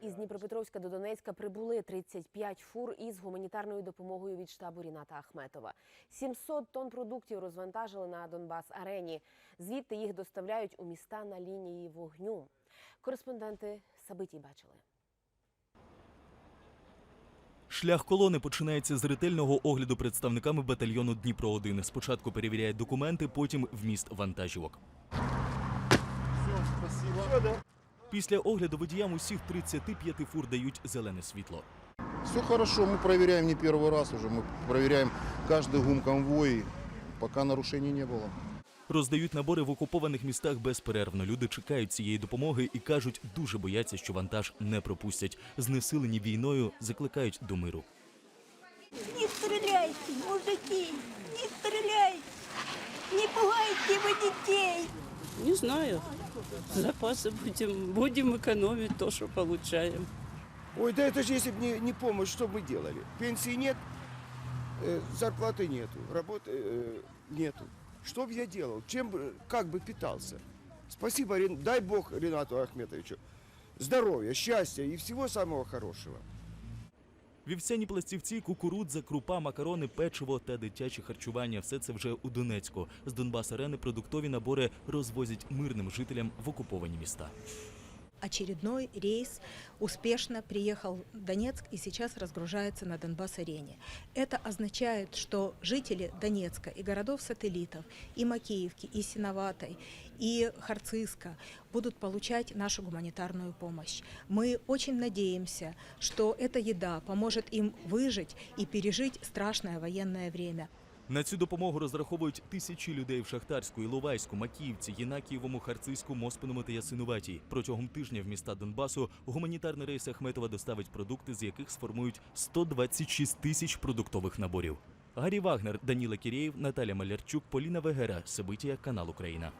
Із Дніпропетровська до Донецька прибули 35 фур із гуманітарною допомогою від штабу Ріната Ахметова. 700 тонн продуктів розвантажили на Донбас арені. Звідти їх доставляють у міста на лінії вогню. Кореспонденти Сабитій бачили. Шлях колони починається з ретельного огляду представниками батальйону Дніпро 1 Спочатку перевіряють документи, потім вміст вантажівок. Після огляду водіям усіх 35 фур дають зелене світло. Все хорошо, мы проверяем не первый раз уже, мы проверяем каждый гум конвой, пока нарушений не было. Роздають набори в окупованих містах безперервно. Люди чекають цієї допомоги і кажуть, дуже бояться, що вантаж не пропустять. Знесилені війною закликають до миру. Не стреляйте, мужики, не стреляйте! Не пугайте вы детей! Не знаю. Запасы будем, будем экономить то, что получаем. Ой, да это же если бы не, не помощь, что бы делали? Пенсии нет, э, зарплаты нету, работы э, нету. Что бы я делал? Чем бы, как бы питался? Спасибо, Рен- дай Бог Ренату Ахметовичу. Здоровья, счастья и всего самого хорошего. Вівсяні пластівці, кукурудза, крупа, макарони, печиво та дитяче харчування все це вже у Донецьку. З Донбас арени продуктові набори розвозять мирним жителям в окуповані міста. Очередной рейс успешно приехал в Донецк и сейчас разгружается на Донбасс-арене. Это означает, что жители Донецка и городов-сателлитов, и Макеевки, и Синоватой, и Харциска будут получать нашу гуманитарную помощь. Мы очень надеемся, что эта еда поможет им выжить и пережить страшное военное время. На цю допомогу розраховують тисячі людей в Шахтарську, Іловайську, Макіївці, Єнакієвому, Харцизьку, Моспиному та Ясинуватій. Протягом тижня в міста Донбасу гуманітарний рейс Ахметова доставить продукти, з яких сформують 126 тисяч продуктових наборів. Гарі Вагнер, Даніла Кірєєв, Наталя Малярчук, Поліна Вегера, Сибитія, канал Україна.